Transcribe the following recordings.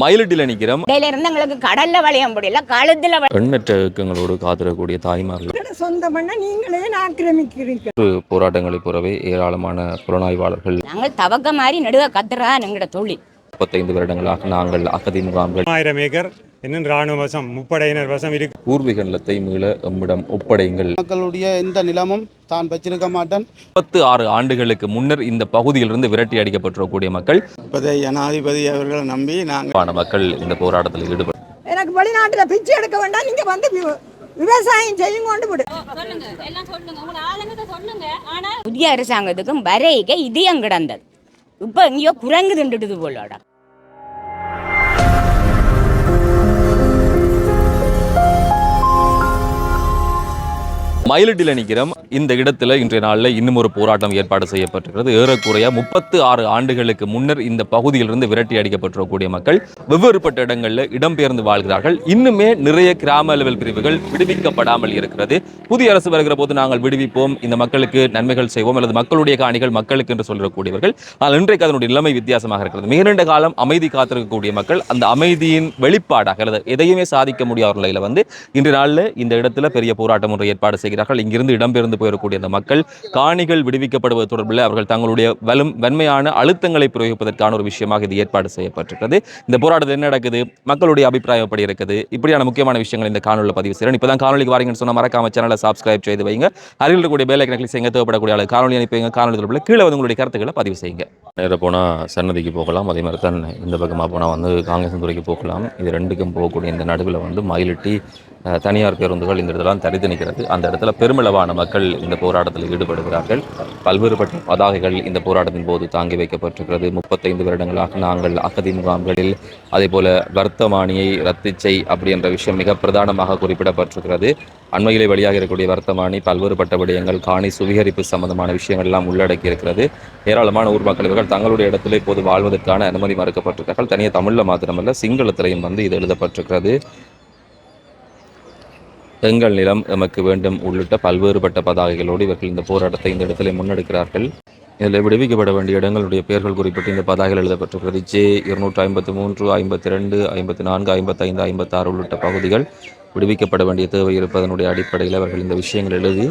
மயிலட்டில் நிற்கிறோம் இடையில இருந்து எங்களுக்கு கடல்ல வளைய முடியல கழுத்துல எண்ணற்ற இயக்கங்களோடு காத்திரக்கூடிய தாய்மார்கள். சொந்த மண்ணை நீங்களே ஆக்கிரமிக்கிறீங்க போராட்டங்களை போறவே ஏராளமான புலனாய்வாளர்கள். நாங்கள் தவக்க மாதிரி நடுக கத்துறான் எங்களோட தொழில். முப்பத்தைந்து வருடங்களாக நாங்கள் அகதி முகாம்கள் ஆயிரம் ஏக்கர் இன்னும் ராணுவ வசம் முப்படையினர் வசம் இருக்கு. பூர்வீக நிலத்தை மீள எம்மிடம் ஒப்படைங்கள் மக்களுடைய எந்த நிலமும் தான் வச்சிருக்க மாட்டேன். முப்பத்து ஆறு ஆண்டுகளுக்கு முன்னர் இந்த பகுதியிலிருந்து விரட்டி அடிக்கப்பட்டிருக்கக்கூடிய மக்கள் இப்போதைய ஜனாதிபதி அவர்களை நம்பி நாங்கள் மக்கள் இந்த போராட்டத்தில் ஈடுபட்டு எனக்கு வெளிநாட்டுல பிச்சை எடுக்க வேண்டாம் நீங்க வந்து விவசாயம் செய்யும் கொண்டு விடு. சொல்லுங்க எல்லாம் சொல்லுங்க. உங்களோட ஆளுங்க சொல்லுங்க. ஆனா புதிய அரசாங்கத்துக்கும் வரைக இதயம் கிடந்தது. இப்ப எங்கேயோ குரங்கு திண்டுடுது போலோட. மயிலட்டில் நிற்கிறோம் இந்த இடத்துல இன்றைய நாளில் இன்னும் ஒரு போராட்டம் ஏற்பாடு செய்யப்பட்டிருக்கிறது. ஏறக்குறைய முப்பத்து ஆறு ஆண்டுகளுக்கு முன்னர் இந்த பகுதியிலிருந்து விரட்டி அடிக்கப்பட்டிருக்கக்கூடிய மக்கள் வெவ்வேறுபட்ட இடங்களில் இடம்பெயர்ந்து வாழ்கிறார்கள். இன்னுமே நிறைய கிராம லெவல் பிரிவுகள் விடுவிக்கப்படாமல் இருக்கிறது. புதிய அரசு வருகிற போது நாங்கள் விடுவிப்போம். இந்த மக்களுக்கு நன்மைகள் செய்வோம். அல்லது மக்களுடைய காணிகள் மக்களுக்கு என்று சொல்லக்கூடியவர்கள். ஆனால் இன்றைக்கு அதனுடைய நிலைமை வித்தியாசமாக இருக்கிறது. மிக நீண்ட காலம் அமைதி காத்திருக்கக்கூடிய மக்கள் அந்த அமைதியின் வெளிப்பாடாக அல்லது எதையுமே சாதிக்க முடியாத நிலையில் வந்து இன்றைய நாளில் இந்த இடத்துல பெரிய போராட்டம் ஒன்று ஏற்பாடு செய்கிறது வருகிறார்கள் இங்கிருந்து இடம்பெயர்ந்து போயிடக்கூடிய அந்த மக்கள் காணிகள் விடுவிக்கப்படுவது தொடர்பில் அவர்கள் தங்களுடைய வலும் வன்மையான அழுத்தங்களை பிரயோகிப்பதற்கான ஒரு விஷயமாக இது ஏற்பாடு செய்யப்பட்டிருக்கிறது. இந்த போராட்டத்தில் என்ன நடக்குது? மக்களுடைய அபிப்பிராயப்படி இருக்குது? இப்படியான முக்கியமான விஷயங்கள் இந்த காணொலியில் பதிவு செய்கிறேன் இப்போ தான் காணொலிக்கு வாரீங்கன்னு சொன்ன மறக்காம சேனலை சப்ஸ்கிரைப் செய்து வைங்க. அருகில் இருக்கக்கூடிய பேலை கிளிக் செய்யுங்க. தேவைப்படக்கூடிய ஆளு காணொலி அனுப்பிங்க காணொலி தொடர்பில் கீழே வந்து உங்களுடைய கருத்துக்களை பதிவு செய்யுங்க. நேராக போனால் சன்னதிக்கு போகலாம். அதே மாதிரி தான் இந்த பக்கமாக போனால் வந்து காங்கிரஸ் துறைக்கு போகலாம். இது ரெண்டுக்கும் போகக்கூடிய இந்த நடுவில் வந்து மயிலிட்டி தனியார் பேருந்துகள் இந்த இடத்துல தரித்து நிற்கிறது. அந்த இடத்துல பெருமளவான மக்கள் இந்த போராட்டத்தில் ஈடுபடுகிறார்கள். பல்வேறுபட்ட பதாகைகள் இந்த போராட்டத்தின் போது தாங்கி வைக்கப்பட்டிருக்கிறது. முப்பத்தைந்து வருடங்களாக நாங்கள் அகதி முகாம்களில் அதே போல வர்த்தமானியை ரத்திச்சை அப்படி என்ற விஷயம் மிக பிரதானமாக குறிப்பிடப்பட்டிருக்கிறது. அண்மையிலே வெளியாக இருக்கக்கூடிய வர்த்தமானி பல்வேறுபட்ட விடயங்கள் காணி சுவீகரிப்பு சம்பந்தமான விஷயங்கள் எல்லாம் உள்ளடக்கி இருக்கிறது. ஏராளமான ஊர் மக்கள் இவர்கள் தங்களுடைய இடத்துல இப்போது வாழ்வதற்கான அனுமதி மறுக்கப்பட்டிருக்கிறார்கள். தனியாக தமிழில் மாத்திரமல்ல சிங்களத்திலையும் வந்து இது எழுதப்பட்டிருக்கிறது. எங்கள் நிலம் எமக்கு வேண்டும் உள்ளிட்ட பல்வேறுபட்ட பதாகைகளோடு இவர்கள் இந்த போராட்டத்தை இந்த இடத்திலே முன்னெடுக்கிறார்கள். இதில் விடுவிக்கப்பட வேண்டிய இடங்களுடைய பெயர்கள் குறிப்பிட்டு இந்த பதாகைகள் எழுதப்பட்டிருக்கிறது. ஜே இருநூற்று ஐம்பத்தி மூன்று ஐம்பத்தி ரெண்டு ஐம்பத்தி நான்கு ஐம்பத்தைந்து ஐம்பத்தாறு உள்ளிட்ட பகுதிகள் விடுவிக்கப்பட வேண்டிய தேவை இருப்பதனுடைய அடிப்படையில் அவர்கள் இந்த விஷயங்கள் எழுதி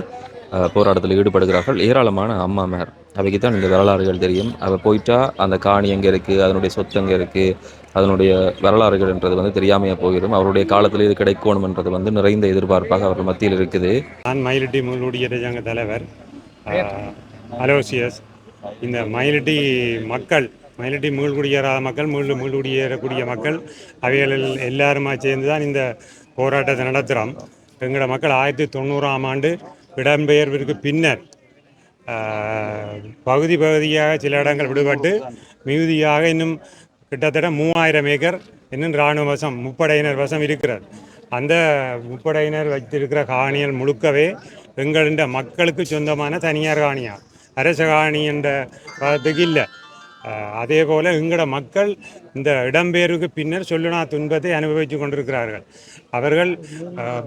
போராட்டத்தில் ஈடுபடுகிறார்கள். ஏராளமான அம்மாமார். அவைக்கு தான் இந்த வரலாறுகள் தெரியும். அவள் போயிட்டா அந்த காணி எங்கே இருக்குது அதனுடைய சொத்து எங்கே இருக்குது அதனுடைய வரலாறுகள் என்றது வந்து தெரியாமையே போயிடும். அவருடைய காலத்தில் இது கிடைக்கணும்ன்றது வந்து நிறைந்த எதிர்பார்ப்பாக அவர்கள் மத்தியில் இருக்குது. நான் மயிலிட்டி முள்ளுடைய ரஜாங்க தலைவர். அலோசியஸ். இந்த மயிலிட்டி மக்கள் மயிலிட்டி மீள்குடியேறாத மக்கள் மீள் மீள்குடியேறக்கூடிய மக்கள் அவைகள் எல்லாருமா சேர்ந்து தான் இந்த போராட்டத்தை நடத்துகிறோம் எங்களோட மக்கள் ஆயிரத்தி தொண்ணூறாம் ஆண்டு இடம்பெயர்விற்கு பின்னர் பகுதி பகுதியாக சில இடங்கள் விடுபட்டு மிகுதியாக இன்னும் கிட்டத்தட்ட மூவாயிரம் ஏக்கர் இன்னும் இராணுவ வசம் முப்படையினர் வசம் இருக்கிறார் அந்த முப்படையினர் வைத்திருக்கிற காணிகள் முழுக்கவே எங்களுடைய மக்களுக்கு சொந்தமான தனியார் காணியா. அரச காணி என்ற பதத்துக்கு இல்லை. அதே போல் எங்களோட மக்கள் இந்த இடம்பெயர்வுக்கு பின்னர் சொல்லுனா துன்பத்தை அனுபவித்து கொண்டிருக்கிறார்கள். அவர்கள்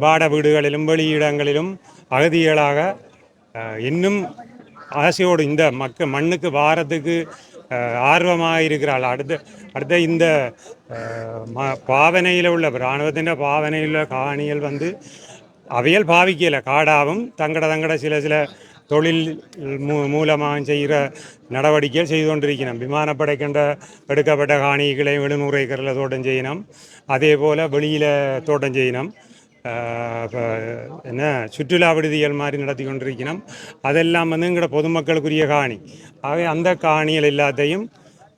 பாட வீடுகளிலும் வெளியிடங்களிலும் அகதிகளாக இன்னும் ஆசையோடு இந்த மக்க மண்ணுக்கு வாரத்துக்கு ஆர்வமாக இருக்கிறாள் அடுத்த அடுத்த இந்த ம பாவனையில் உள்ள இராணுவத்தின் பாவனையில் உள்ள காணிகள் வந்து அவையல் பாவிக்கலை. காடாவும் தங்கட தங்கட சில சில தொழில் மூ மூலமாக செய்கிற நடவடிக்கைகள் செய்து கொண்டிருக்கணும் விமானப்படைக்கின்ற எடுக்கப்பட்ட காணிகளை எழுநூறு தோட்டம் செய்யணும். அதே போல் வெளியில் தோட்டம் செய்யணும். என்ன சுற்றுலா விடுதிகள் மாதிரி நடத்தி கொண்டிருக்கணும். அதெல்லாம் வந்து எங்களோட பொதுமக்களுக்குரிய காணி. ஆகவே அந்த காணிகள் எல்லாத்தையும்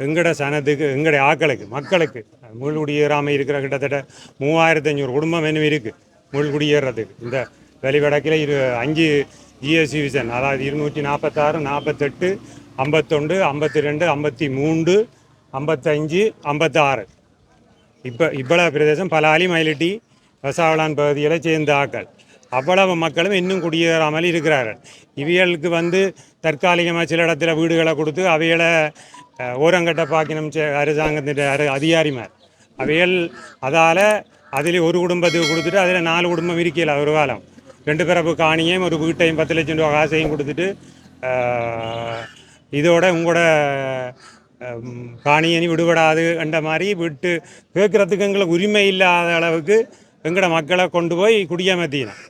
எங்கட சனத்துக்கு எங்கட ஆக்களுக்கு மக்களுக்கு முள்குடியேறாமல் இருக்கிற கிட்டத்தட்ட மூவாயிரத்தி ஐநூறு குடும்பம் இன்னும் இருக்குது முள்குடியேறதுக்கு இந்த வெளிவடக்கில் இரு அஞ்சு ஜிஎஸ்சி விசன் அதாவது இருநூற்றி நாற்பத்தாறு நாற்பத்தெட்டு ஐம்பத்தொண்டு ஐம்பத்தி ரெண்டு ஐம்பத்தி மூன்று ஐம்பத்தஞ்சு ஐம்பத்தாறு. இப்போ இவ்வளவு பிரதேசம் பலாலி மயிலிட்டி வசாவளான் பகுதிகளை சேர்ந்த ஆக்கள் அவ்வளவு மக்களும் இன்னும் குடியேறாமல் இருக்கிறார்கள். இவைகளுக்கு வந்து தற்காலிகமாக சில இடத்துல வீடுகளை கொடுத்து அவைகளை ஓரங்கட்ட பாக்கினம் செ- அரசாங்கத்தின் அரு- அதிகாரிமார். அவைகள் அதால் அதில் ஒரு குடும்பத்துக்கு கொடுத்துட்டு அதில் நாலு குடும்பம் இருக்கல ஒரு காலம். ரெண்டு பிறப்பு காணியையும் ஒரு வீட்டையும் பத்து லட்சம் ரூபா காசையும் கொடுத்துட்டு இதோட உங்களோட காணியனி விடுபடாது என்ற மாதிரி விட்டு கேட்குறதுக்கு எங்களுக்கு உரிமை இல்லாத அளவுக்கு எங்களோட மக்களை கொண்டு போய் குடியமர்த்தினோம்.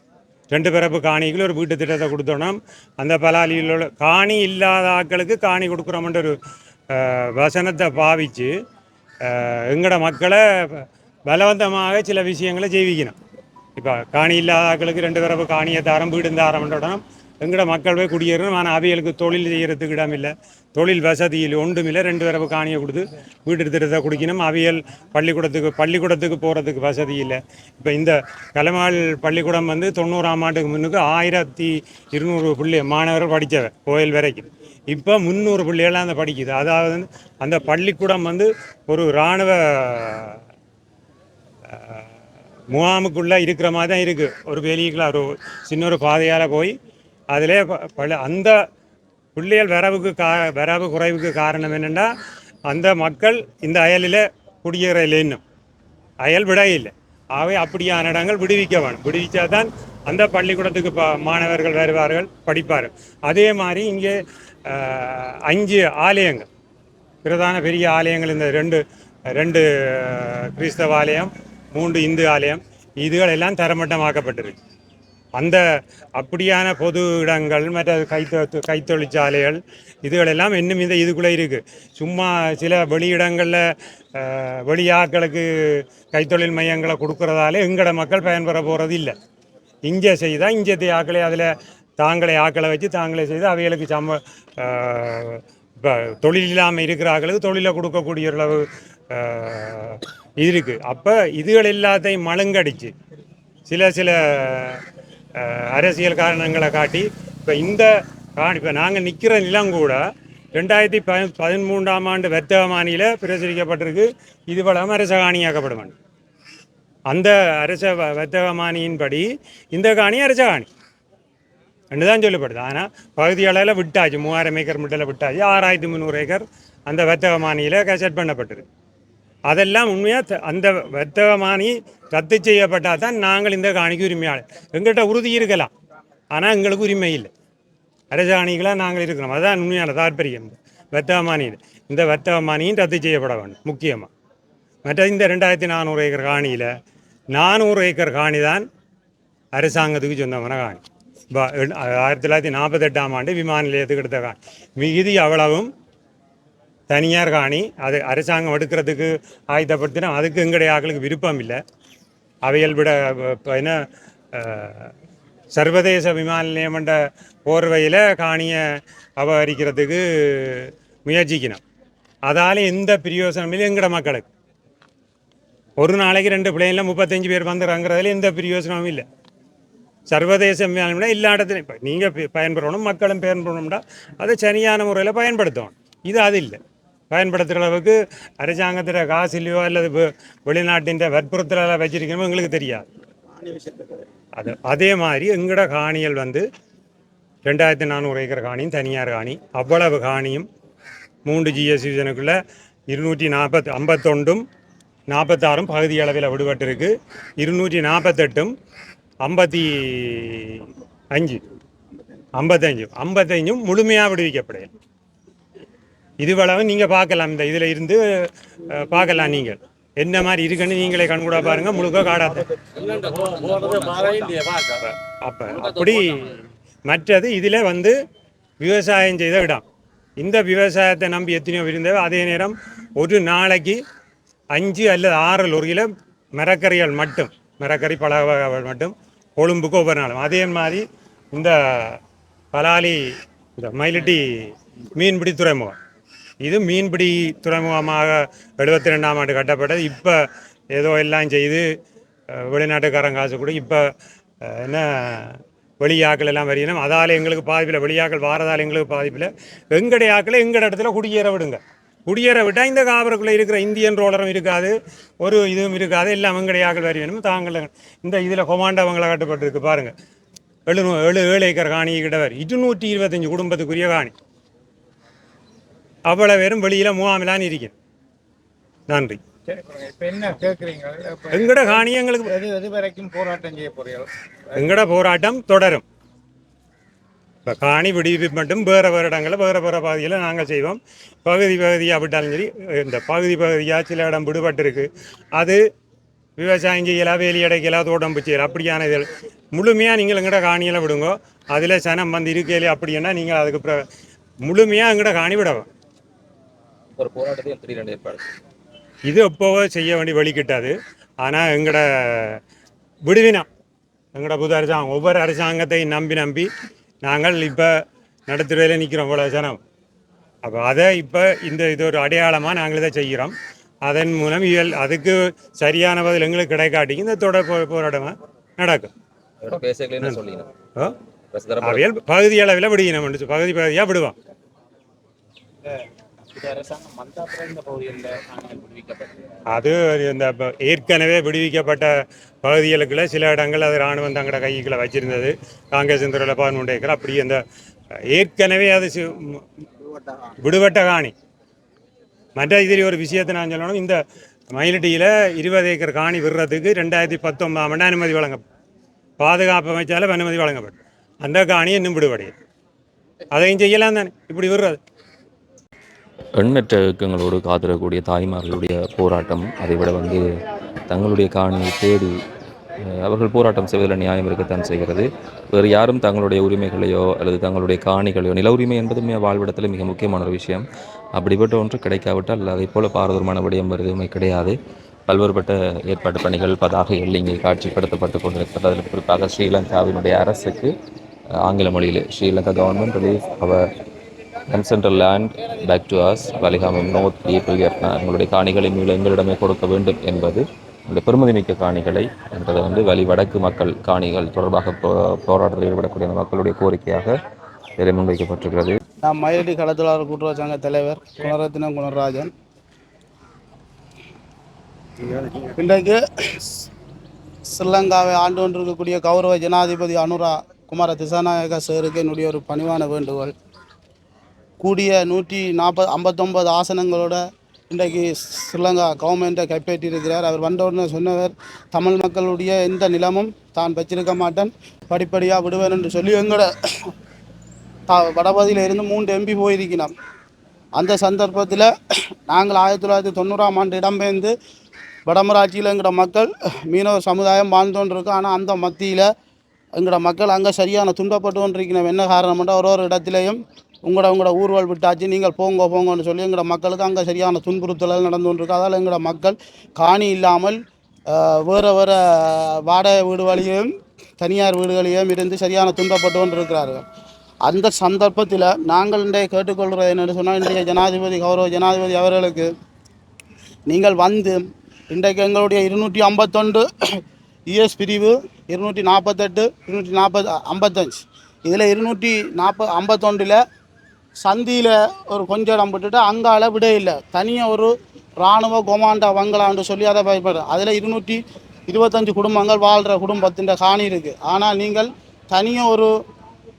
ரெண்டு பிறப்பு காணிகள் ஒரு வீட்டு திட்டத்தை கொடுத்தோம். அந்த பலாலியில் உள்ள காணி இல்லாத ஆட்களுக்கு காணி கொடுக்குறோம்ன்ற ஒரு வசனத்தை பாவிச்சு எங்களோட மக்களை பலவந்தமாக சில விஷயங்களை ஜெயிக்கணும் இப்போ காணி இல்லாத ஆட்களுக்கு ரெண்டு பிறப்பு காணியை தாரம் வீடு தாரம்ன்றோம் எங்களோட மக்கள் போய் குடியேறணும். ஆனால் அவைகளுக்கு தொழில் செய்கிறதுக்கு இடம் இல்லை தொழில் வசதியில் ஒன்றும் இல்லை ரெண்டு தடவை காணியை கொடுத்து வீட்டு திட்டத்தை குடிக்கணும். அவியல் பள்ளிக்கூடத்துக்கு பள்ளிக்கூடத்துக்கு போகிறதுக்கு வசதி இல்லை. இப்போ இந்த கலமாள் பள்ளிக்கூடம் வந்து தொண்ணூறாம் ஆண்டுக்கு முன்னுக்கு ஆயிரத்தி இருநூறு பிள்ளை மாணவர்கள் படித்தவன் கோயில் வரைக்கும். இப்போ முந்நூறு பிள்ளைகள்லாம் அந்த படிக்குது. அதாவது வந்து அந்த பள்ளிக்கூடம் வந்து ஒரு இராணுவ முகாமுக்குள்ளே இருக்கிற மாதிரி தான் இருக்குது ஒரு வெளியில் ஒரு சின்ன ஒரு பாதையால் போய் அதிலே ப- பல அந்த பிள்ளைகள் வரவுக்கு கா வரவு குறைவுக்கு காரணம் என்னென்னா அந்த மக்கள் இந்த அயலில் குடியேறல இன்னும் அயல் விட இல்லை ஆகவே அப்படியான இடங்கள் விடுவிக்க வேணும். விடுவிச்சா தான் அந்த பள்ளிக்கூடத்துக்கு ப மாணவர்கள் வருவார்கள் படிப்பார். அதே மாதிரி இங்கே அஞ்சு ஆலயங்கள். பிரதான பெரிய ஆலயங்கள் இந்த ரெண்டு ரெண்டு கிறிஸ்தவ ஆலயம் மூன்று இந்து ஆலயம் இதுகள் எல்லாம் தரமட்டமாக்கப்பட்டிருக்கு. அந்த அப்படியான பொது இடங்கள் மற்ற கைத்தொ கைத்தொழிற்சாலைகள் இதுகளெல்லாம் இன்னும் இந்த இதுக்குள்ளே இருக்குது சும்மா சில வெளியிடங்களில் அஹ், வெளியாட்களுக்கு கைத்தொழில் மையங்களை கொடுக்குறதால எங்களோட மக்கள் பயன்பெற போகிறது இல்லை. இங்கே செய்தால் இங்கே ஆக்களை அதில் தாங்களே ஆக்களை வச்சு தாங்களே செய்து அவைகளுக்கு சம இப்போ தொழில் இல்லாமல் இருக்கிறாங்களுக்கு தொழிலை கொடுக்கக்கூடிய அளவு இது இருக்குது அப்போ இதுகள் எல்லாத்தையும் மழுங்கடிச்சு சில சில அரசியல் காரணங்களை காட்டி இப்போ இந்த காணி இப்போ நாங்கள் நிற்கிற நிலம் கூட ரெண்டாயிரத்தி ப பதிமூன்றாம் ஆண்டு வர்த்தகமானியில் பிரசுரிக்கப்பட்டிருக்கு. இது வளம் அரச காணியாக்கப்படும் அந்த அரச வர்த்தக வர்த்தகமானியின்படி இந்த காணி அரச காணி. ரெண்டு தான் சொல்லப்படுது. ஆனால் பகுதி அளவில் விட்டாச்சு. மூவாயிரம் ஏக்கர் மிட்டில் விட்டாச்சு. ஆறாயிரத்தி முந்நூறு ஏக்கர் அந்த வர்த்தகமானியில் கசட் பண்ணப்பட்டிருக்கு. அதெல்லாம் உண்மையாக அந்த வர்த்தகமானி ரத்து செய்யப்பட்டால் தான் நாங்கள் இந்த காணிக்கு உரிமையாளர். எங்கள்கிட்ட உறுதி இருக்கலாம் ஆனால் எங்களுக்கு உரிமை இல்லை. அரசாணிகளாக நாங்கள் இருக்கிறோம் அதுதான் உண்மையான தாற்பயம். வர்த்தகமானியில் இந்த வர்த்தகமானியும் ரத்து செய்யப்பட வேண்டும் முக்கியமாக மற்ற இந்த ரெண்டாயிரத்தி நானூறு ஏக்கர் காணியில் நானூறு ஏக்கர் காணி தான் அரசாங்கத்துக்கு சொந்தமான காணி. ஆயிரத்தி தொள்ளாயிரத்தி நாற்பத்தெட்டாம் ஆண்டு விமான நிலையத்துக்கு எடுத்த காணி. மிகுதி அவ்வளவும் தனியார் காணி அது அரசாங்கம் எடுக்கிறதுக்கு ஆயுதப்படுத்தினா அதுக்கு எங்களுடைய ஆக்களுக்கு விருப்பம் இல்லை. அவைகள் விட இப்போ என்ன சர்வதேச விமான நிலையம் என்ற போர்வையில் காணியை அபகரிக்கிறதுக்கு முயற்சிக்கணும். அதால் எந்த பிரயோசனம் இல்லை எங்கட மக்களுக்கு. ஒரு நாளைக்கு ரெண்டு பிள்ளைங்கள முப்பத்தஞ்சு பேர் வந்துடுறாங்கிறதுல எந்த பிரயோசனமும் இல்லை. சர்வதேச விமானம்னா எல்லா இடத்துலையும் இப்போ நீங்கள் பயன்பெறணும் மக்களும் பயன்பெறணும்னா அதை சரியான முறையில் பயன்படுத்தணும். இது அது இல்லை. பயன்படுத்துகிற அளவுக்கு அரசாங்கத்தில் காசு இல்லையோ அல்லது வெளிநாட்டின் வற்புறுத்தலாம் வச்சிருக்கணுமோ எங்களுக்கு தெரியாது. அது அதே மாதிரி எங்களோட காணிகள் வந்து ரெண்டாயிரத்தி நானூறு ஏக்கர் காணியும் தனியார் காணி. அவ்வளவு காணியும் மூன்று ஜிஎஸ் சீசனுக்குள்ள இருநூற்றி நாற்பத்தி ஐம்பத்தொண்டும் நாற்பத்தாறும் பகுதி அளவில் விடுபட்டிருக்கு. இருநூற்றி நாற்பத்தெட்டும் ஐம்பத்தி அஞ்சு ஐம்பத்தஞ்சு ஐம்பத்தஞ்சும் முழுமையாக விடுவிக்கப்படையல இதுவளவு நீங்கள் பார்க்கலாம் இந்த இதில் இருந்து பார்க்கலாம் நீங்கள் என்ன மாதிரி இருக்குன்னு நீங்களே கண்கூடா பாருங்கள் முழுக்க காடாத அப்போ அப்படி மற்றது இதில் வந்து விவசாயம் செய்த இடம். இந்த விவசாயத்தை நம்பி எத்தனையோ இருந்தது அதே நேரம் ஒரு நாளைக்கு அஞ்சு அல்லது ஆறு லொரியில் மரக்கறிகள் மட்டும் மரக்கறி பல வகைகள் மட்டும் கொழும்புக்கு ஒவ்வொரு நாளும். அதே மாதிரி இந்த பலாலி இந்த மயிலட்டி மீன்பிடி துறைமுகம். இது மீன்பிடி துறைமுகமாக எழுபத்தி ரெண்டாம் ஆண்டு கட்டப்பட்டது. இப்போ ஏதோ எல்லாம் செய்து வெளிநாட்டுக்காரன் காசு கூட இப்போ என்ன வெளியாக்கள் எல்லாம் வரையணும் அதால் எங்களுக்கு பாதிப்பில் வெளியாக்கள் வாரதால் எங்களுக்கு பாதிப்பில் எங்களுடைய ஆக்களை எங்கள் இடத்துல குடியேற விடுங்க. குடியேற விட்டால் இந்த காவலுக்குள்ளே இருக்கிற இந்தியன் ரோலரும் இருக்காது ஒரு இதுவும் இருக்காது. எல்லாம் எங்களுடைய ஆக்கள் வரி வேணும் தாங்கள் இந்த இதில் கொமாண்டவங்களை கட்டுப்பட்டிருக்கு பாருங்கள் எழுநூ ஏழு ஏழு ஏக்கர் காணி கிட்டவர் இருநூற்றி இருபத்தஞ்சி குடும்பத்துக்குரிய காணி. அவ்வளோ பேரும் வெளியில் முகாமிலான்னு இருக்கேன். நன்றி. எங்கட காணி எங்களுக்கு எது வரைக்கும் போராட்டம் செய்ய போறீர்கள்? எங்கட போராட்டம் தொடரும். இப்போ காணி விடுவிப்பு மட்டும் வேறு வேறு இடங்களில் வேறு வேறு பகுதியில் நாங்கள் செய்வோம். பகுதி பகுதியாக விட்டாலும் சரி இந்த பகுதி பகுதியாக சில இடம் விடுபட்டிருக்கு. அது விவசாயம் செய்யலாம் வேலி அடைக்கலாம் தோட்டம் பிச்சையலாம் அப்படியான இதில். முழுமையாக நீங்கள் எங்கட காணியில் விடுங்க. அதில் சனம் வந்து இருக்கையிலே அப்படின்னா நீங்கள் அதுக்கு முழுமையாக எங்கட காணி விடவும் ஒரு போராட்டத்தை திடீரென ஏற்பாடு இது எப்போவோ செய்ய வேண்டிய வழி கிட்டாது. ஆனால் எங்கட விடுவினம் எங்கட புது அரசாங்கம் ஒவ்வொரு அரசாங்கத்தையும் நம்பி நம்பி நாங்கள் இப்போ நடத்துறையில் நிற்கிறோம் இவ்வளோ ஜனம். அப்போ அதை இப்போ இந்த இது ஒரு அடையாளமாக நாங்கள் இதை செய்கிறோம். அதன் மூலம் இயல் அதுக்கு சரியான பதில் எங்களுக்கு கிடைக்காட்டிக்கு இந்த தொடர் போ போராட்டமாக நடக்கும். பகுதி அளவில் விடுவினம் பகுதி பகுதியாக விடுவோம். அது இந்த ஏற்கனவே விடுவிக்கப்பட்ட பகுதிகளுக்குள்ள சில இடங்கள் அது இராணுவம் தங்களோட கைக்குள்ள வச்சிருந்தது. காங்கிரஸ் துறையில் பதினொன்று ஏக்கர். அப்படி அந்த ஏற்கனவே அது விடுபட்ட காணி. மற்ற இதில் ஒரு விஷயத்தை நான் சொல்லணும். இந்த மயிலட்டியில் இருபது ஏக்கர் காணி விடுறதுக்கு ரெண்டாயிரத்தி பத்தொன்பதாம் ஆண்டு அனுமதி வழங்க பாதுகாப்பு அமைச்சாலும் அனுமதி வழங்கப்படும் அந்த காணி இன்னும் விடுபடையும் அதையும் செய்யலாம் தானே. இப்படி விடுறது. எண்ணற்ற இயக்கங்களோடு காத்திரக்கூடிய தாய்மார்களுடைய போராட்டம் அதைவிட வந்து தங்களுடைய காணியை தேடி அவர்கள் போராட்டம் செய்வதில் நியாயம் இருக்கத்தான் செய்கிறது. வேறு யாரும் தங்களுடைய உரிமைகளையோ அல்லது தங்களுடைய காணிகளையோ நில உரிமை என்பதுமே வாழ்விடத்தில் மிக முக்கியமான ஒரு விஷயம். அப்படிப்பட்ட ஒன்று கிடைக்காவிட்டால் அதை போல பாரதூரமான விடயம் எதுவுமே கிடையாது. பல்வேறுபட்ட ஏற்பாட்டு பணிகள் பதாகைகள் இங்கே காட்சிப்படுத்தப்பட்டு கொண்டிருக்கிறது. அதில் குறிப்பாக ஸ்ரீலங்காவினுடைய அரசுக்கு ஆங்கில மொழியில் Sri Lanka government relief our ancestral land back to us Valikamam north people எங்களுடைய காணிகளை மீள எங்களிடமே கொடுக்க வேண்டும் என்பது இந்த பெருமதிமிக்க காணிகளை என்றதை வந்து வழி வடக்கு மக்கள் காணிகள் தொடர்பாக போ போராட்டத்தில் ஈடுபடக்கூடிய மக்களுடைய கோரிக்கையாக இதில் முன்வைக்கப்பட்டிருக்கிறது. நான் மயிலடி கடத்தொழிலாளர் கூட்டுறவு சங்க தலைவர் குணரத்னம் குணராஜன். இன்றைக்கு ஸ்ரீலங்காவை ஆண்டு கொண்டிருக்கக்கூடிய கௌரவ ஜனாதிபதி அனுரா குமார திசாநாயக சேருக்கு என்னுடைய ஒரு பணிவான வேண்டுகோள். கூடிய நூற்றி நாற்பது ஐம்பத்தொம்பது ஆசனங்களோட இன்றைக்கு ஸ்ரீலங்கா கவர்மெண்ட்டை கைப்பற்றியிருக்கிறார். அவர் வந்தவுடனே சொன்னவர் தமிழ் மக்களுடைய எந்த நிலமும் தான் வச்சிருக்க மாட்டேன். படிப்படியாக விடுவேன் என்று சொல்லி எங்களோட வடபதியில் இருந்து மூன்று எம்பி போயிருக்கிறோம் அந்த சந்தர்ப்பத்தில் நாங்கள் ஆயிரத்தி தொள்ளாயிரத்தி தொண்ணூறாம் ஆண்டு இடம்பெயர்ந்து வடமராட்சியில் எங்களோட மக்கள் மீனவர் சமுதாயம் வாழ்ந்தோன்றிருக்கோம் ஆனால் அந்த மத்தியில் எங்களோட மக்கள் அங்கே சரியான துன்பப்பட்டு கொண்டிருக்கிறோம். என்ன காரணம்னா ஒரு ஒரு இடத்துலையும் உங்களோட உங்களோட ஊர்வல் விட்டாச்சு நீங்கள் போங்க போங்கன்னு சொல்லி எங்களோட மக்களுக்கு அங்கே சரியான துன்புறுத்தல் நடந்து கொண்டிருக்கு அதால் எங்களோட மக்கள் காணி இல்லாமல் வேறு வேறு வாடகை வீடுகளையும் தனியார் வீடுகளையும் இருந்து சரியான துன்பப்பட்டு கொண்டிருக்கிறார்கள். அந்த சந்தர்ப்பத்தில் நாங்கள் இன்றைய கேட்டுக்கொள்கிறது என்னென்னு சொன்னால் இன்றைய ஜனாதிபதி கௌரவ ஜனாதிபதி அவர்களுக்கு நீங்கள் வந்து இன்றைக்கு எங்களுடைய இருநூற்றி ஐம்பத்தொண்டு இஎஸ் பிரிவு இருநூற்றி நாற்பத்தெட்டு இருநூற்றி நாற்பது ஐம்பத்தஞ்சு. இதில் இருநூற்றி நாற்பது ஐம்பத்தொண்டில் சந்தியில் ஒரு கொஞ்சம் இடம் விட்டுட்டு அங்கால விட இல்லை. தனியாக ஒரு இராணுவ கொமாண்டா வங்களான்னு சொல்லி அதை பயப்படுற அதில் இருநூற்றி இருபத்தஞ்சு குடும்பங்கள் வாழ்கிற குடும்பத்தின் காணி இருக்குது ஆனால் நீங்கள் தனியாக ஒரு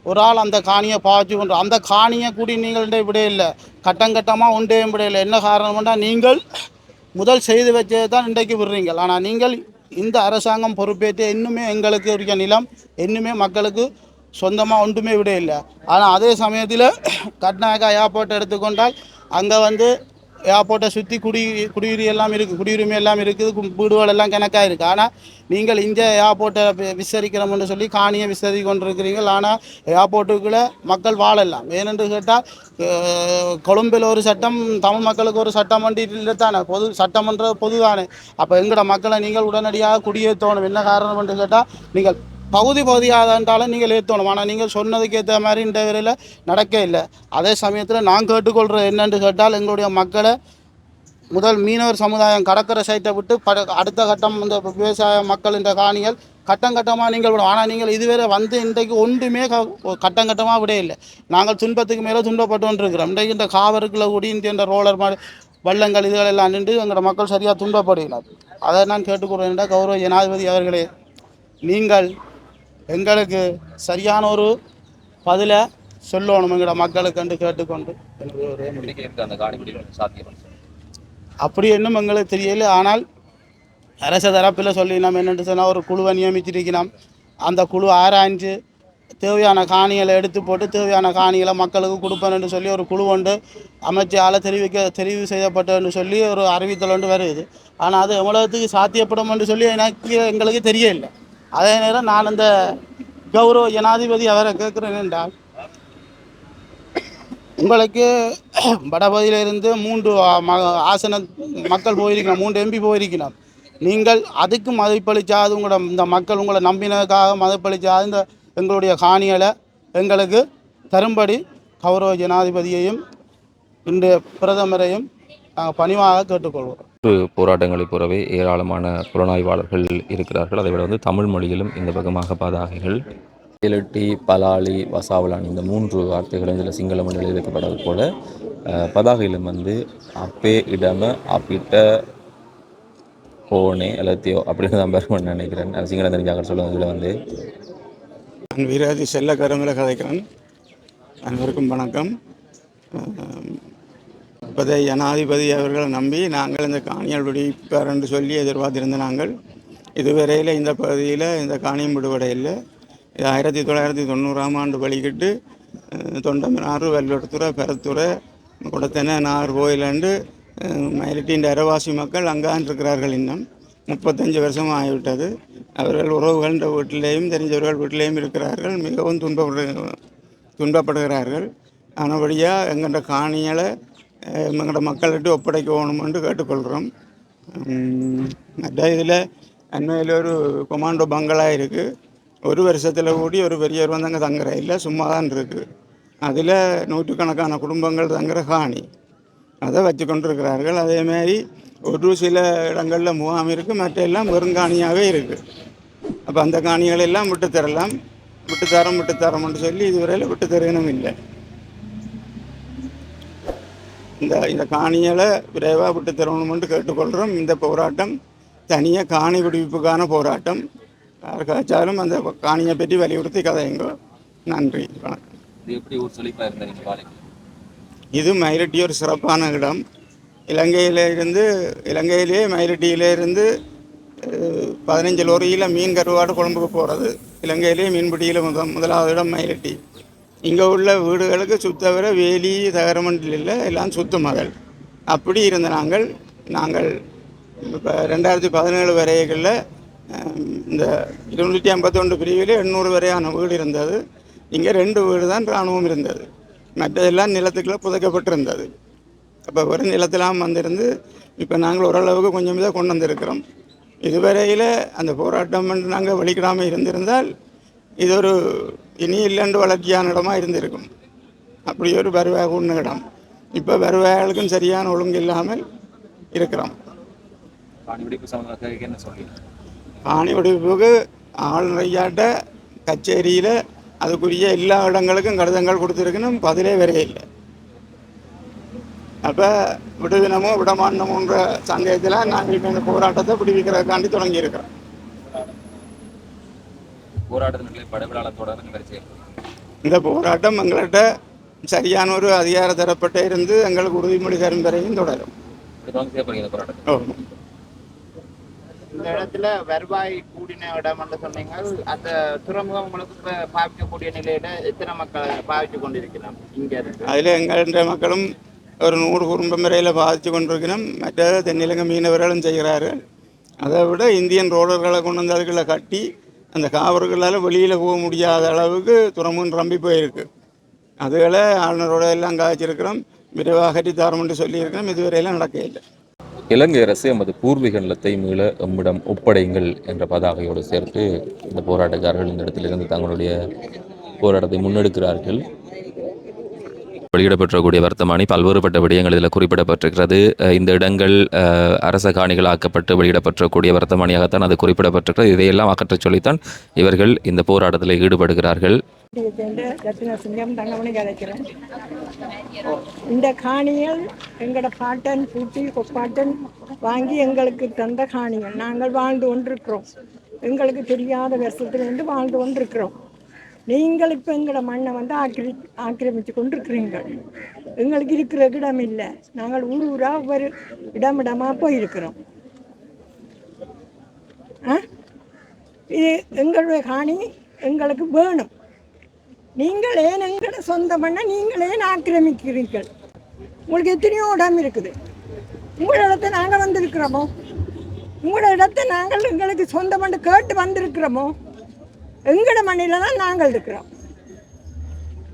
ஒரு ஆள் அந்த காணியை பாய்ச்சி கொண்டு அந்த காணியை கூடி நீங்கள் விட இல்லை. கட்டங்கட்டமாக உண்டே விட இல்லை. என்ன காரணம்னா நீங்கள் முதல் செய்து வச்சது தான் இன்றைக்கு விடுறீங்க. ஆனால் நீங்கள் இந்த அரசாங்கம் பொறுப்பேற்று இன்னுமே எங்களுக்கு இருக்க நிலம் இன்னுமே மக்களுக்கு சொந்தமாக ஒன்றுமே விட இல்லை ஆனால் அதே சமயத்தில் கட்நாயக்கா ஏர்போர்ட் எடுத்துக்கொண்டால் அங்கே வந்து ஏர்போர்ட்டை சுற்றி குடி குடியுரி எல்லாம் இருக்குது குடியுரிமை எல்லாம் இருக்குது வீடுகள் எல்லாம் கணக்காக இருக்குது ஆனால் நீங்கள் இந்த ஏர்போர்ட்டை விசரிக்கிறோம்னு சொல்லி காணியை விசாரித்து கொண்டிருக்கிறீர்கள். ஆனால் ஏர்போர்ட்டுக்குள்ளே மக்கள் வாழலாம் ஏனென்று கேட்டால் கொழும்பில் ஒரு சட்டம் தமிழ் மக்களுக்கு ஒரு சட்டம் வண்டி தானே? பொது சட்டமன்ற பொது தானே அப்போ எங்களோட மக்களை நீங்கள் உடனடியாக குடியேற்றணும். என்ன காரணம் என்று கேட்டால் நீங்கள் பகுதி பகுதியாக இருந்தாலும் நீங்கள் ஏற்றணும் ஆனால் நீங்கள் சொன்னதுக்கு ஏற்ற மாதிரி இந்த வரையில் நடக்க இல்லை. அதே சமயத்தில் நான் கேட்டுக்கொள்கிறது என்னென்று கேட்டால் எங்களுடைய மக்களை முதல் மீனவர் சமுதாயம் கடற்கரை சைட்டை விட்டு பட அடுத்த கட்டம் இந்த விவசாய மக்கள் இந்த காணிகள் கட்டம் கட்டமாக நீங்கள் விடும் ஆனால் நீங்கள் இதுவரை வந்து இன்றைக்கு ஒன்றுமே கட்டம் கட்டமாக விட இல்லை. நாங்கள் துன்பத்துக்கு மேலே துன்பப்பட்டு கொண்டிருக்கிறோம். இன்றைக்கு இந்த காவருக்குள்ள கூடி இந்த இந்த ரோலர் மாதிரி வள்ளங்கள் இதுகள் எல்லாம் நின்று எங்களோட மக்கள் சரியாக துன்பப்படுகிறார் அதை நான் கேட்டுக்கொள்கிறேன் கௌரவ ஜனாதிபதி அவர்களே நீங்கள் எங்களுக்கு சரியான ஒரு பதிலை சொல்லணும் எங்களோட மக்களுக்கு என்று கேட்டுக்கொண்டு அப்படி இன்னும் எங்களுக்கு தெரியல. ஆனால் அரச தரப்பில் சொல்லி நம்ம என்னென்னு சொன்னால் ஒரு குழுவை நியமிச்சிருக்கிறோம் அந்த குழு ஆராய்ஞ்சு தேவையான காணிகளை எடுத்து போட்டு தேவையான காணிகளை மக்களுக்கு கொடுப்பேன்னு சொல்லி ஒரு குழு ஒன்று அமைச்சால் தெரிவிக்க தெரிவு செய்யப்பட்டன்னு சொல்லி ஒரு அறிவித்தல் ஒன்று வருது. ஆனால் அது எவ்வளோத்துக்கு சாத்தியப்படும்னு சொல்லி எனக்கு எங்களுக்கு தெரியல அதே நேரம் நான் அந்த கௌரவ ஜனாதிபதி அவரை கேட்குறேன் என்றால் உங்களுக்கு வடபதியிலிருந்து மூன்று ஆசன மக்கள் போயிருக்கணும் மூன்று எம்பி போயிருக்கணும் நீங்கள் அதுக்கு மதிப்பளிச்சாது உங்களோட இந்த மக்கள் உங்களை நம்பினதுக்காக மதிப்பளிச்சாது இந்த எங்களுடைய காணிகளை எங்களுக்கு தரும்படி கௌரவ ஜனாதிபதியையும் இன்றைய பிரதமரையும் நாங்கள் பணிவாக கேட்டுக்கொள்வோம். ஒரு போராட்டங்களைப் போலவே ஏராளமான புலனாய்வாளர்கள் இருக்கிறார்கள். அதை விட வந்து தமிழ் மொழியிலும் இந்த பக்கமாக பதாகைகள் இலட்டி பலாலி வசாவலான் இந்த மூன்று வார்த்தைகளும் இதில் சிங்கள மொழியில் எழுதப்பட்டது போல பதாகையிலும் வந்து அப்பே இடம அப்பிட்ட போனே எல்லாத்தையோ அப்படின்னு தான் பெருமன் நினைக்கிறேன். அது சிங்களம் தெரிஞ்சாங்க சொல்லுவாங்க. இதில் வந்து நான் வீராதி செல்ல கருமல கதைக்கிறேன் அனைவருக்கும் வணக்கம். ஆம், ஜனாதிபதி அவர்களை நம்பி நாங்கள் இந்த காணிகள் விடுவிப்பார் என்று சொல்லி எதிர்பார்த்திருந்த நாங்கள். இதுவரையில் இந்த பகுதியில் இந்த காணியும் விடுபட இல்லை இது ஆயிரத்தி தொள்ளாயிரத்தி தொண்ணூறாம் ஆண்டு வழிகிட்டு தொண்டமனாறு தொண்டமனாறு பெறத்துறை பெரத்துறை குடத்தனை நாகர்கோயிலாண்டு மயிலட்டின் அரவாசி மக்கள் அங்கான் இருக்கிறார்கள் இன்னும். முப்பத்தஞ்சு வருஷம் ஆகிவிட்டது. அவர்கள் உறவுகள்ன்ற வீட்டிலேயும் தெரிஞ்சவர்கள் வீட்டிலேயும் இருக்கிறார்கள். மிகவும் துன்பப்படு துன்பப்படுகிறார்கள். ஆனபடியாக எங்கள்கிட்ட காணிகளை எங்களோட மக்கள்கிட்ட ஒப்படைக்க வேணுமென்று கேட்டுக்கொள்கிறோம் மற்ற இதில் அண்மையில் ஒரு கொமாண்டோ பங்களா இருக்குது ஒரு வருஷத்தில் கூடி ஒரு பெரியவர் வந்து அங்கே தங்குற இல்லை சும்மா தான் இருக்குது அதில் நூற்றுக்கணக்கான குடும்பங்கள் தங்குற காணி. அதை வச்சு கொண்டிருக்கிறார்கள். அதேமாதிரி ஒரு சில இடங்களில் முகாம் இருக்குது மற்ற எல்லாம் வெறுங்காணியாகவே இருக்குது அப்போ அந்த காணிகளெல்லாம் விட்டு தரலாம் விட்டு தரம் விட்டு தரம்னு சொல்லி இதுவரையில் விட்டு தருகணும் இல்லை. இந்த இந்த காணிகளை விரைவாக விட்டு தரணும்னு கேட்டுக்கொள்கிறோம் இந்த போராட்டம் தனியாக காணி விடுவிப்புக்கான போராட்டம். யாருக்காச்சாலும் அந்த காணியை பற்றி வலியுறுத்தி கதையுங்கோ நன்றி. வணக்கம். இது எப்படி ஒரு செழிப்பாக இருந்தீங்க வாழைக்கு இது மயிலட்டி ஒரு சிறப்பான இடம். இலங்கையில இருந்து இலங்கையிலே அஹ், பதினஞ்சு லோரியில் மீன் கருவாடு கொழம்புக்கு போகிறது இலங்கையிலே மீன்பிடியில் முத முதலாவது இடம் மயிலட்டி இங்கே உள்ள வீடுகளுக்கு சுத்தவர வேலி தகரமண்டில் இல்லை எல்லாம் சுத்து மகள். அப்படி இருந்த நாங்கள் நாங்கள் இப்போ ரெண்டாயிரத்தி பதினேழு வரைகளில் இந்த இருநூற்றி ஐம்பத்தொன்று பிரிவில் எண்ணூறு வரையான வீடு இருந்தது. இங்கே ரெண்டு வீடு தான் இராணுவம் இருந்தது. மற்றதெல்லாம் நிலத்துக்குள்ளே புதைக்கப்பட்டிருந்தது. அப்போ ஒரு நிலத்தெல்லாம் வந்திருந்து இப்போ நாங்கள் ஓரளவுக்கு கொஞ்சம் இதாக கொண்டு வந்திருக்கிறோம். இதுவரையில் அந்த போராட்டம் நாங்கள் வலிக்கிடாமல் இருந்திருந்தால் இது ஒரு இனி இல்லைண்டு வளர்ச்சியான இடமா இருந்திருக்கும். அப்படி ஒரு வருவாய் உண்ண இடம். இப்போ வருவாய்களுக்கும் சரியான ஒழுங்கு இல்லாமல் இருக்கிறோம். காணி வெடிப்பு சம்பந்தமாக என்ன சொல்றீங்க? ஆணி வடிவுக்கு ஆளுநரையாட்ட கச்சேரியில் அதுக்குரிய எல்லா இடங்களுக்கும் கடிதங்கள் கொடுத்துருக்கணும். பதிலே வரையே இல்லை. அப்போ விடுதினமோ விடமாட்டமோன்ற சந்தேகத்தில் நாங்கள் இப்போ இந்த போராட்டத்தை விடுவிக்கிறதுக்காண்டி தொடங்கியிருக்கிறோம். போராட்டத்தினுடைய படைபலாளத்தோட நீங்கள் செய்யப்படுது இந்த போராட்டம் எங்கள்கிட்ட சரியான ஒரு அதிகார தரப்பட்ட இருந்து எங்களுக்கு உறுதிமொழி தரும் வரையும் தொடரும். தொடர்ந்து இந்த இடத்துல வருவாய் கூடின இடம் என்று சொன்னீங்க. அந்த துறைமுகம் உங்களுக்கு இப்ப பாவிக்கக்கூடிய நிலையில எத்தனை மக்கள் பாவிச்சு கொண்டிருக்கலாம் இங்க அதில் எங்களுடைய மக்களும் ஒரு நூறு குடும்பம் வரையில் பாதித்து கொண்டிருக்கணும் மற்ற தென்னிலங்கை மீனவர்களும் செய்கிறார்கள். அதை விட இந்தியன் ரோடர்களை கொண்டு வந்து அதுக்குள்ள கட்டி அந்த காவர்களால் வெளியில் போக முடியாத அளவுக்கு துறமும் ரம்பி போயிருக்கு. அதுகளை ஆளுநரோட எல்லாம் காய்ச்சிருக்கிறோம். விரைவாக கட்டித்தாரோம்னு சொல்லியிருக்கிறோம். இதுவரையெல்லாம் நடக்கவில்லை இலங்கை அரசு எமது பூர்வீக நிலத்தை மீள எம்மிடம் ஒப்படைங்கள் என்ற பதாகையோடு சேர்த்து இந்த போராட்டக்காரர்கள் இந்த இடத்திலிருந்து தங்களுடைய போராட்டத்தை முன்னெடுக்கிறார்கள். வெளியிடப்பட்டிருக்கக்கூடிய வர்த்தமானி பல்வேறுபட்ட விடயங்கள் இதில் குறிப்பிடப்பட்டிருக்கிறது. இந்த இடங்கள் அரச காணிகளாக்கப்பட்டு வெளியிடப்பட்டிருக்கக்கூடிய வர்த்தமானியாகத்தான் அது குறிப்பிடப்பட்டிருக்கிறது. இதையெல்லாம் அகற்றச் சொல்லித்தான் இவர்கள் இந்த போராட்டத்தில் ஈடுபடுகிறார்கள். இந்த காணிகள் எங்களோட பாட்டன் பூட்டி கொப்பாட்டன் வாங்கி எங்களுக்கு தந்த காணிகள். நாங்கள் வாழ்ந்து கொண்டிருக்கிறோம். எங்களுக்கு தெரியாத வருஷத்துலேருந்து வாழ்ந்து கொண்டிருக்கிறோம். நீங்கள் இப்போ எங்களோட மண்ணை வந்து ஆக்கிரி ஆக்கிரமித்து கொண்டிருக்கிறீங்கள் எங்களுக்கு இருக்கிற இடம் இல்லை. நாங்கள் ஊர் ஊராக ஒரு இடம் இடமாக போயிருக்கிறோம். ஆ? இது எங்களுடைய காணி எங்களுக்கு வேணும். நீங்கள் ஏன் எங்கட சொந்த மண்ணை நீங்கள் ஏன் ஆக்கிரமிக்கிறீர்கள்? உங்களுக்கு எத்தனையோ இடம் இருக்குது. உங்களோட இடத்தை நாங்கள் வந்திருக்கிறோமோ? உங்களோட இடத்தை நாங்கள் எங்களுக்கு சொந்த மண்ணு கேட்டு வந்திருக்கிறோமோ? எங்கட மண்ணில் தான் நாங்கள் இருக்கிறோம்.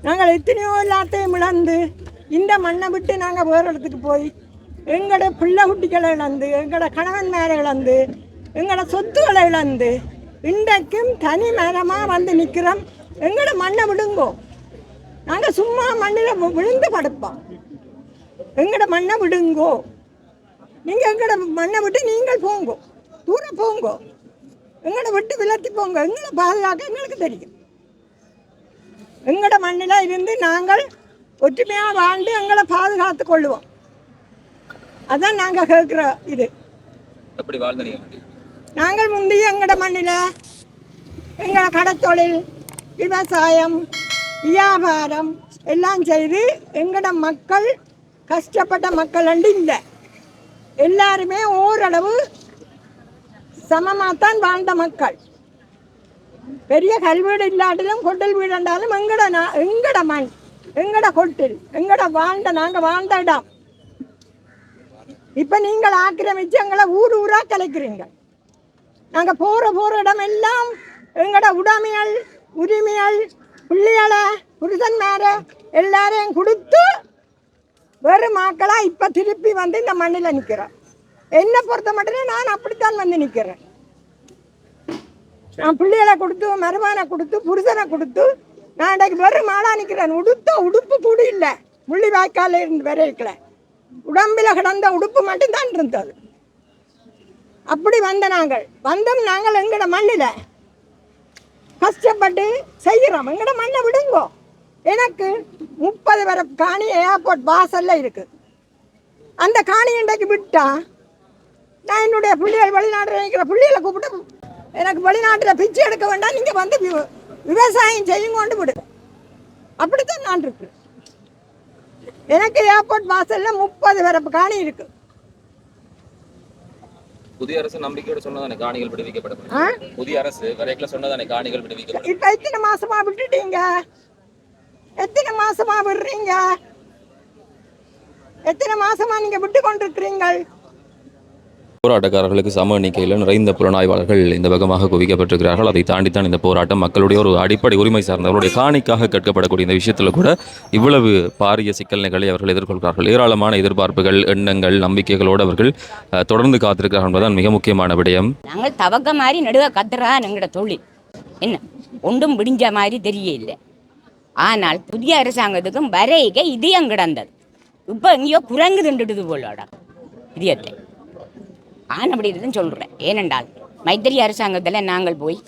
நாங்கள் எத்தனையோ எல்லாத்தையும் இழந்து இந்த மண்ணை விட்டு நாங்கள் வேறு இடத்துக்கு போய் எங்களோட பிள்ளை குட்டிகளை இழந்து எங்களோட கணவன் மேலே இழந்து எங்களோட சொத்துக்களை இழந்து இன்றைக்கும் தனி மரமாக வந்து நிற்கிறோம் எங்களோட மண்ணை விடுங்கோ. நாங்கள் சும்மா மண்ணில் விழுந்து படுப்போம். எங்களோட மண்ணை விடுங்கோ. நீங்கள் எங்களோட மண்ணை விட்டு நீங்கள் போங்கோ. தூரம் போங்கோ. எங்களோட விட்டு விலத்தி போங்க. எங்களை பாதுகாக்க எங்களுக்கு தெரியும். எங்களோட மண்ணில் இருந்து நாங்கள் ஒற்றுமையாக வாழ்ந்து எங்களை பாதுகாத்து கொள்ளுவோம். அதான் நாங்கள் கேட்குற இது. எப்படி வாழ்ந்தீங்க நாங்கள் முந்தைய எங்களோட மண்ணில் எங்களை கடத்தொழில் விவசாயம் வியாபாரம் எல்லாம் செய்து எங்களோட மக்கள் கஷ்டப்பட்ட மக்கள் அண்டு இல்லை. எல்லாருமே ஓரளவு சமமாகத்தான் வாழ்ந்த மக்கள். பெரிய கல்வீடு இல்லாட்டிலும் கொட்டில் வீடு என்றாலும் எங்கட எங்கட மண் எங்கட கொட்டில் எங்கட வாழ்ந்த நாங்கள் வாழ்ந்த இடம். இப்போ நீங்கள் ஆக்கிரமிச்சு எங்களை ஊர் ஊராக கலைக்கிறீங்க நாங்கள் போகிற போகிற இடம் எல்லாம் எங்கட உடைமைகள் உரிமைகள் பிள்ளைகளை புருஷன் மேர எல்லாரையும் கொடுத்து வெறும் மக்களாக இப்போ திருப்பி வந்து இந்த மண்ணில் நிற்கிறோம் என்னை பொறுத்த மட்டும் நான் அப்படித்தான் வந்து நிற்கிறேன் நான் பிள்ளைகளை கொடுத்து மருமகனை கொடுத்து புருஷனை கொடுத்து நான் இன்றைக்கு வெறும் மாடாக நிற்கிறேன் உடுத்த உடுப்பு கூட இல்லை. முள்ளி வாய்க்கால இருந்து வரைக்கல உடம்பில் கிடந்த உடுப்பு மட்டும்தான் இருந்தது. அப்படி வந்த நாங்கள். வந்தோம் நாங்கள் எங்கட மண்ணில். கஷ்டப்பட்டு செய்கிறோம் எங்கட மண்ணை விடுங்கோ. எனக்கு முப்பது வரை காணி ஏர்போர்ட் வாசல்ல இருக்குது அந்த காணி இன்றைக்கு விட்டால் நான் என்னுடைய பிள்ளைகள் வெளிநாட்டில் நிற்கிற பிள்ளைகளை கூப்பிட்டு எனக்கு வெளிநாட்டில் பிச்சை எடுக்க வேண்டாம் நீங்கள் வந்து விவசாயம் செய்யுங்கொண்டு விடு. அப்படித்தான் நான் இருக்கு எனக்கு ஏர்போர்ட் வாசல்ல முப்பது வரப்பு காணி இருக்கு. புதிய அரசு நம்பிக்கையோட சொன்னதானே காணிகள் விடுவிக்கப்படும். புதிய அரசு வரைக்கும் சொன்னதானே காணிகள் விடுவிக்கப்படும். இப்ப எத்தனை மாசமா விட்டுட்டீங்க? எத்தனை மாசமா விடுறீங்க? எத்தனை மாசமா நீங்க விட்டு கொண்டிருக்கிறீங்கள் போராட்டக்காரர்களுக்கு சம எண்ணிக்கையில் நிறைந்த புலனாய்வாளர்கள் இந்த வேகமாக குவிக்கப்பட்டிருக்கிறார்கள். அதை தாண்டித்தான் இந்த போராட்டம் மக்களுடைய ஒரு அடிப்படை உரிமை சார்ந்தவர்களுடைய காணிக்காக கேட்கப்படக்கூடிய இந்த விஷயத்தில் கூட இவ்வளவு பாரிய சிக்கல்களை அவர்கள் எதிர்கொள்கிறார்கள். ஏராளமான எதிர்பார்ப்புகள் எண்ணங்கள் நம்பிக்கைகளோடு அவர்கள் தொடர்ந்து காத்திருக்கிறார்கள் என்பதுதான் மிக முக்கியமான விடயம். நாங்கள் தவக்க மாதிரி நடுவ கத்துறான் எங்களோட தொழில். என்ன? ஒன்றும் விடிஞ்ச மாதிரி தெரியல ஆனால் புதிய அரசாங்கத்துக்கும் வரைக இதயம் கிடந்தது. இப்போ எங்கேயோ குரங்கு திண்டுடுது போலோட. இதயத்தை. ஆன் சொல்கிறேன் ஏனென்றால் மைத்திரி அரசாங்கத்தில் நாங்கள் போய்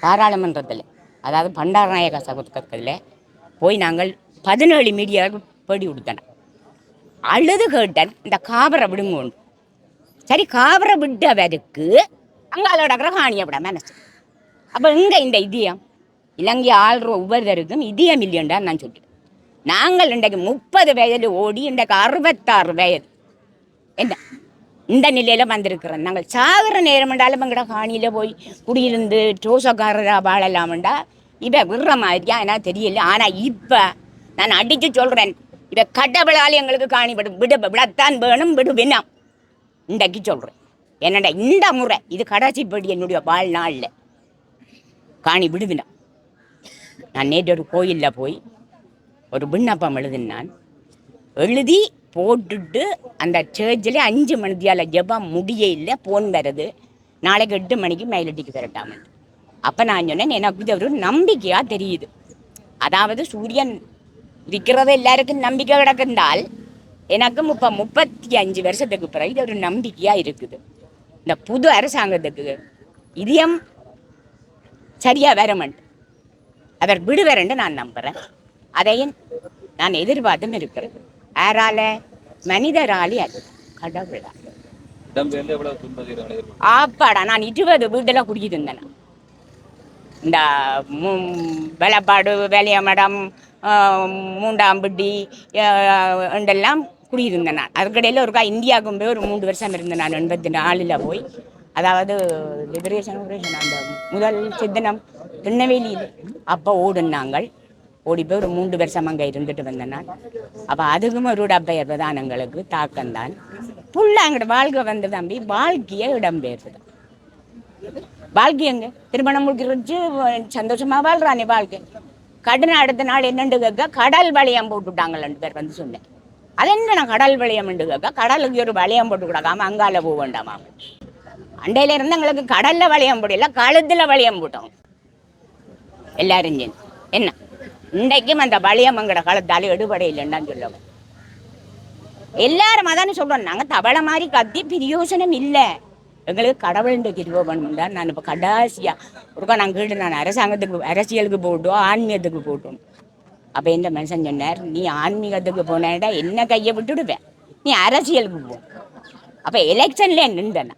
பாராளுமன்றத்தில் அதாவது பண்டாரநாயக சகத்தில் போய் நாங்கள் பதினேழு மீடியாவுக்கு பேடி கொடுத்தன அழுது கேட்டேன் இந்த காபரை விடுங்கோண்டு சரி காவரை விட்டவருக்கு அங்காலோட கிரகாணியை விட மனசு அப்போ இங்கே இந்த இதயம்? இலங்கை ஆள்ற ஒவ்வொருத்தருக்கும் இதயம் இல்லையண்டா நான் சொல்லிட்டேன். நாங்கள் இன்றைக்கு முப்பது வயது ஓடி இன்றைக்கு அறுபத்தாறு வயது. என்ன? இந்த நிலையில் வந்திருக்கிறோம். நாங்கள் சாகிற நேரம் என்றாலும் எங்கட காணியில் போய் குடியிருந்து டோசக்காரராக வாழலாம்டா. இவ விடுற மாதிரியா எனக்கு தெரியல. ஆனால் இப்போ நான் அடித்து சொல்கிறேன் இவ கடவுளால் எங்களுக்கு காணி விடு விட விடத்தான் வேணும் விடுவினா. இன்றைக்கு சொல்கிறேன் என்னடா இந்த முறை இது கடைசிப்படி என்னுடைய வாழ்நாளில். காணி விடுவினா. நான் நேற்று ஒரு கோயிலில் போய் ஒரு விண்ணப்பம் எழுதினான். எழுதி போட்டுட்டு அந்த சேர்ச்சில் அஞ்சு மணித்தியால் ஜெபம் முடிய இல்லை போன் வருது. நாளைக்கு எட்டு மணிக்கு மயிலட்டிக்கு விரட்டாமல் அப்போ நான் சொன்னேன் எனக்கு இது ஒரு நம்பிக்கையாக தெரியுது. அதாவது சூரியன் விற்கிறது எல்லாருக்கும் நம்பிக்கை கிடக்குந்தால் எனக்கு முப்ப முப்பத்தி அஞ்சு வருஷத்துக்கு பிறகு இது ஒரு நம்பிக்கையாக இருக்குது. இந்த புது அரசாங்கத்துக்கு இதயம் சரியாக வர அவர் விடுவாருன்னு நான் நம்புகிறேன் அதையும் நான் எதிர்பார்த்தும் இருக்கிறேன். யாரால மனிதராலே அல்ல கடவுளா. இடம்பெயர்ந்து எவ்வளவு துன்பத்தை ஆப்பாடா நான் இருபது வீட்டில் குடியிருந்தேன் இந்த வெள்ளப்பாடு வேலையமடம் மூண்டாம்பட்டி எல்லாம் குடியிருந்தேன் நான் அதுக்கடையில் ஒருக்கா இந்தியாவுக்கும் போய் ஒரு மூன்று வருஷம் இருந்தேன் நான் எண்பத்தி நாலில் போய். அதாவது லிபரேஷன் ஆபரேஷன் அந்த முதல் சித்தனம் திருநெல்வேலியில் அப்போ ஓடுனாங்கள். ஓடி போய் ஒரு மூன்று வருஷம் அங்கே இருந்துட்டு வந்தேன். நான் அப்போ அதுக்கும் ஒரு இடம்பெயர்வு தான் எங்களுக்கு தாக்கம்தான் புள்ள அங்கிட்ட வாழ்க்கை வந்து தம்பி வாழ்க்கையை இடம்பெயர்வு தான் வாழ்க்கை எங்க? திருமணம் முடிக்கிறச்சு சந்தோஷமா வாழ்கிறானே வாழ்க்கை. கடன் அடுத்த நாள் என்னண்டு கேட்க கடல் வளையம் போட்டுட்டாங்க ரெண்டு பேர் வந்து சொன்னேன். அது என்ன நான் கடல் வளையம் கேட்க கடலுக்கு ஒரு வளையம் போட்டு கொடுக்காம அங்கால போக வேண்டாமா? அண்டையில இருந்து எங்களுக்கு கடல்ல வளையம் போடல கழுத்துல வளையம் போட்டோம். எல்லாரும் என்ன? இன்றைக்கும் அந்த வளையம் எங்கட கழுத்தால எடுபடை இல்லைன்னு சொல்லுவோம். எல்லாரும் அதானே சொல்கிறோம் நாங்கள் தவளை மாதிரி கத்தி பிரியோசனம் இல்லை. எங்களுக்கு கடவுள்ன்ற கிருபை பண்ணுண்டா நான் இப்போ கடாசியா ஒருக்கா நான் கேட்டு நான் அரசாங்கத்துக்கு அரசியலுக்கு போட்டோம் ஆன்மீகத்துக்கு போட்டோம். அப்போ இந்த மனுஷன் சொன்னார்? நீ ஆன்மீகத்துக்கு போனேடா என்ன கையை விட்டுடுவேன் நீ அரசியலுக்கு போ. அப்போ எலெக்ஷன்ல நின்றேன்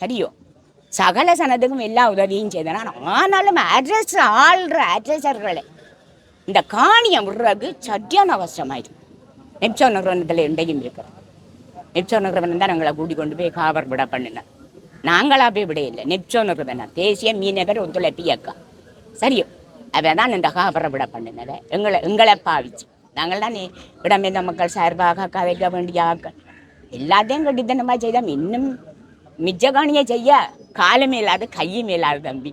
சரியோ? சகல சனத்துக்கும் எல்லா உதவியும் செய்தேன். ஆனாலும் அட்ரஸ் ஆள்ற அட்ரஸர்களை இந்த காணியை விடுறது சரியான அவசரமாயிடும். நெப்சோ நகரத்தில் இன்றையும் இருக்கிறோம். நெப்சோ நகரம் தான் எங்களை கூட்டிக் கொண்டு போய் காவர் விட பண்ணினேன் நாங்களா போய் விட இல்லை. நெப்சோ நகரம் தேசிய மீனவர் ஒத்துழைப்பு இயக்கம் சரியோ? அவன் தான் இந்த காவரை விட பண்ணினதை எங்களை எங்களை பாவிச்சு. நாங்கள் தான் இடமேந்த மக்கள் சார்பாக கதைக்க வேண்டிய ஆக்கள் எல்லாத்தையும் கட்டித்தனமாக செய்தோம் இன்னும் மிச்ச காணியை செய்ய. காலமே இல்லாத கையும் இல்லாத தம்பி.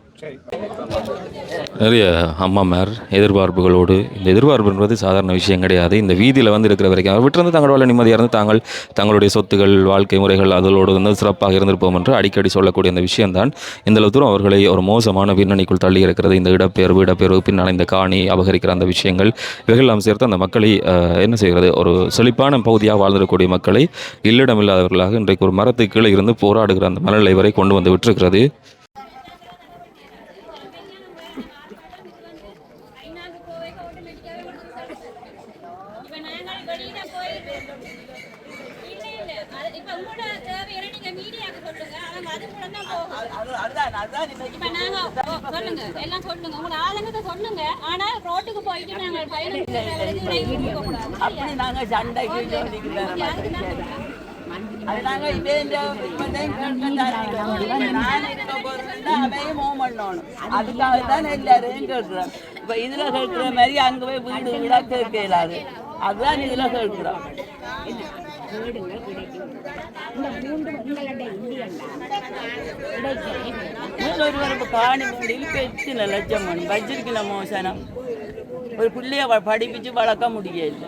நிறைய அம்மாமார் எதிர்பார்ப்புகளோடு இந்த எதிர்பார்ப்புன்றது சாதாரண விஷயம் கிடையாது. இந்த வீதியில் வந்து இருக்கிற வரைக்கும் அவர் விட்டிருந்து தங்களோட நிம்மதியாக இருந்து தாங்கள் தங்களுடைய சொத்துகள் வாழ்க்கை முறைகள் அதோடு வந்து சிறப்பாக இருந்திருப்போம் என்று அடிக்கடி சொல்லக்கூடிய இந்த விஷயம்தான். இந்த அளவு தூரம் அவர்களை ஒரு மோசமான பின்னணிக்குள் தள்ளி இருக்கிறது. இந்த இடப்பெயர்வு இடப்பெயர்வு பின்னால் இந்த காணி அபகரிக்கிற அந்த விஷயங்கள் இவைகளெல்லாம் சேர்த்து அந்த மக்களை என்ன செய்கிறது? ஒரு செழிப்பான பகுதியாக வாழ்ந்திருக்கக்கூடிய மக்களை இல்லிடமில்லாதவர்களாக இன்றைக்கு ஒரு மரத்துக்கு கீழே இருந்து போராடுகிற அந்த மனநிலை வரை கொண்டு வந்து விட்டிருக்கிறது இப்ப அது கூட தான் நாங்க சொல்லுங்க எல்லாம் சொல்லுங்க சொல்லுங்க ரோட்டுக்கு போயிட்டு நாங்கள் பயணம் அப்படி நாங்க சண்டை ஜோதிக்கு வர நான் இருக்க மூவ் பண்ணணும் அதுக்காக தான் எல்லாரையும் இதுல கேட்கிற மாதிரி அங்கே போய் வீடு வீடா கேட்க இயலாது அதுதான் இதுல கேட்கிறோம் ஒரு காணி முடியல எத்தனை லட்சம் வச்சிருக்கல மோசனம் ஒரு பிள்ளைய வ- படிப்பிச்சு வளர்க்க முடியல